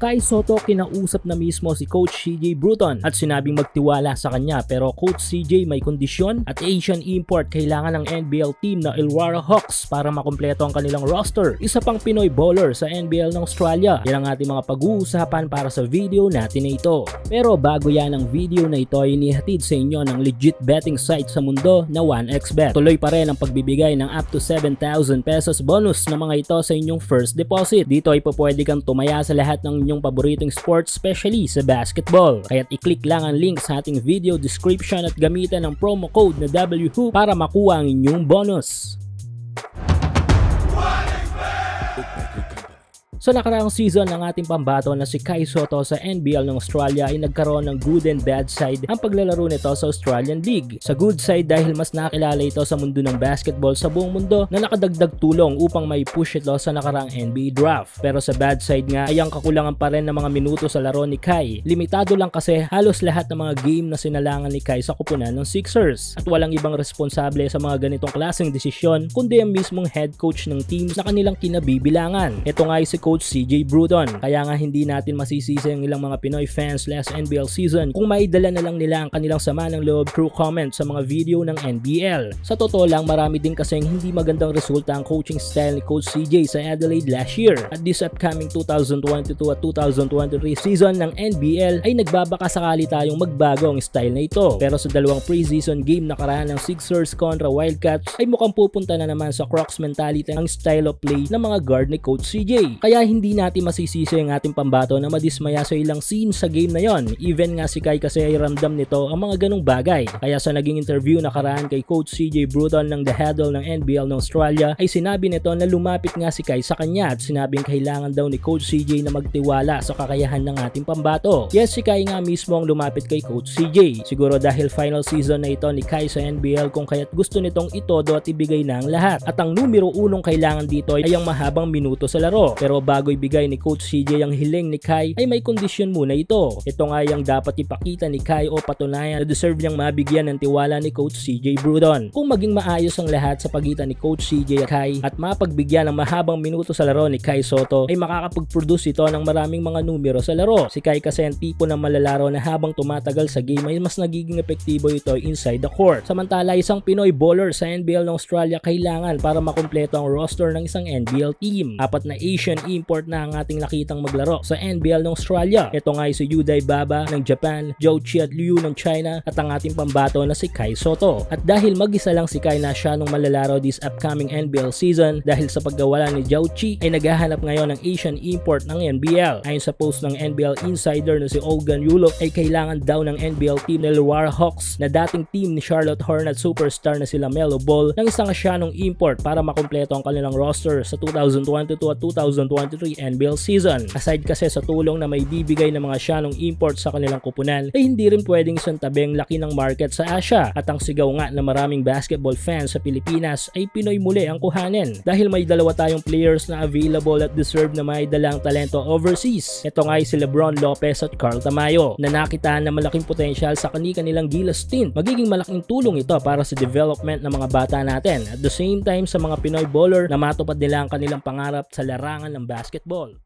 Kai Soto kinausap na mismo si Coach CJ Bruton at sinabing magtiwala sa kanya pero Coach CJ may kondisyon at Asian import kailangan ng NBL team na Illawarra Hawks para makumpleto ang kanilang roster. Isa pang Pinoy bowler sa NBL ng Australia. Yan ang ating mga pag-uusapan para sa video natin na ito. Pero bago yan ang video na ito ay inihatid sa inyo ng legit betting site sa mundo na 1xBet. Tuloy pa rin ang pagbibigay ng up to 7,000 pesos bonus na mga ito sa inyong first deposit. Dito ay pwede kang tumaya sa lahat ng inyong paboritong sports, especially sa basketball. Kaya't i-click lang ang link sa ating video description at gamitan ang promo code na WHOO para makuha ang inyong bonus. Sa nakaraang season ng ating pambato na si Kai Soto sa NBL ng Australia ay nagkaroon ng good and bad side ang paglalaro nito sa Australian League. Sa good side dahil mas nakilala ito sa mundo ng basketball sa buong mundo na nakadagdag tulong upang may push ito sa nakaraang NBA draft. Pero sa bad side nga ay ang kakulangan pa rin ng mga minuto sa laro ni Kai. Limitado lang kasi halos lahat ng mga game na sinalangan ni Kai sa kupunan ng Sixers. At walang ibang responsable sa mga ganitong klaseng desisyon kundi ang mismong head coach ng teams na kanilang kinabibilangan. Ito nga ay si Coach CJ Bruton. Kaya nga hindi natin masisisi ang ilang mga Pinoy fans last NBL season kung maidala na lang nila ang kanilang sama ng loob through comments sa mga video ng NBL. Sa totoo lang marami din kasing hindi magandang resulta ang coaching style ni Coach CJ sa Adelaide last year. At this upcoming 2022 at 2023 season ng NBL ay nagbabaka sakali tayong magbago ang style na ito. Pero sa dalawang preseason game nakaraan ng Sixers kontra Wildcats ay mukhang pupunta na naman sa Crocs mentality ang style of play ng mga guard ni Coach CJ. Kaya hindi natin masisisi ang ating pambato na madismaya sa ilang scene sa game na yon. Even nga si Kai kasi ay ramdam nito ang mga ganong bagay. Kaya sa naging interview nakaraan kay Coach CJ Bruton ng The Huddle ng NBL ng Australia ay sinabi nito na lumapit nga si Kai sa kanya at sinabing kailangan daw ni Coach CJ na magtiwala sa kakayahan ng ating pambato. Yes, si Kai nga mismo ang lumapit kay Coach CJ. Siguro dahil final season na ito ni Kai sa NBL kung kaya't gusto nitong itodo at ibigay na ang lahat. At ang numero unong kailangan dito ay ang mahabang minuto sa laro. Pero bago ibigay ni Coach CJ ang hiling ni Kai ay may kondisyon muna ito. Ito nga yung dapat ipakita ni Kai o patunayan na deserve niyang mabigyan ng tiwala ni Coach CJ Brudon. Kung maging maayos ang lahat sa pagitan ni Coach CJ at Kai at mapagbigyan ng mahabang minuto sa laro ni Kai Soto ay makakapag-produce ito ng maraming mga numero sa laro. Si Kai kasi ang tipo ng malalaro na habang tumatagal sa game ay mas nagiging epektibo ito inside the court. Samantala isang Pinoy bowler sa NBL ng Australia kailangan para makumpleto ang roster ng isang NBL team. Apat na Asian import na ang ating nakitang maglaro sa NBL ng Australia. Ito nga si Yuday Baba ng Japan, Zhou Chiat Liu ng China at ang ating pambato na si Kai Soto. At dahil mag-isa lang si Kai na siya nung malalaro this upcoming NBL season dahil sa pagkawala ni Zhou ay naghahanap ngayon ng Asian import ng NBL. Ayon sa post ng NBL insider na si Olgan Yulov ay kailangan daw ng NBL team na Illawarra Hawks na dating team ni Charlotte Hornets superstar na sila Melo Ball ng isang Asianong import para makumpleto ang kanilang roster sa 2022 at 2023 NBL season. Aside kasi sa tulong na may bibigay ng mga Asianong import sa kanilang kupunan, ay hindi rin pwedeng santabi ang laki ng market sa Asia. At ang sigaw nga na maraming basketball fans sa Pilipinas ay Pinoy muli ang kuhanin. Dahil may dalawa tayong players na available at deserve na may dalang talento overseas. Ito nga ay si Lebron Lopez at Carl Tamayo na nakitaan na malaking potensyal sa kanilang Gilas stint. Magiging malaking tulong ito para sa development ng mga bata natin. At the same time sa mga Pinoy bowler na matupad nila ang kanilang pangarap sa larangan ng basketball.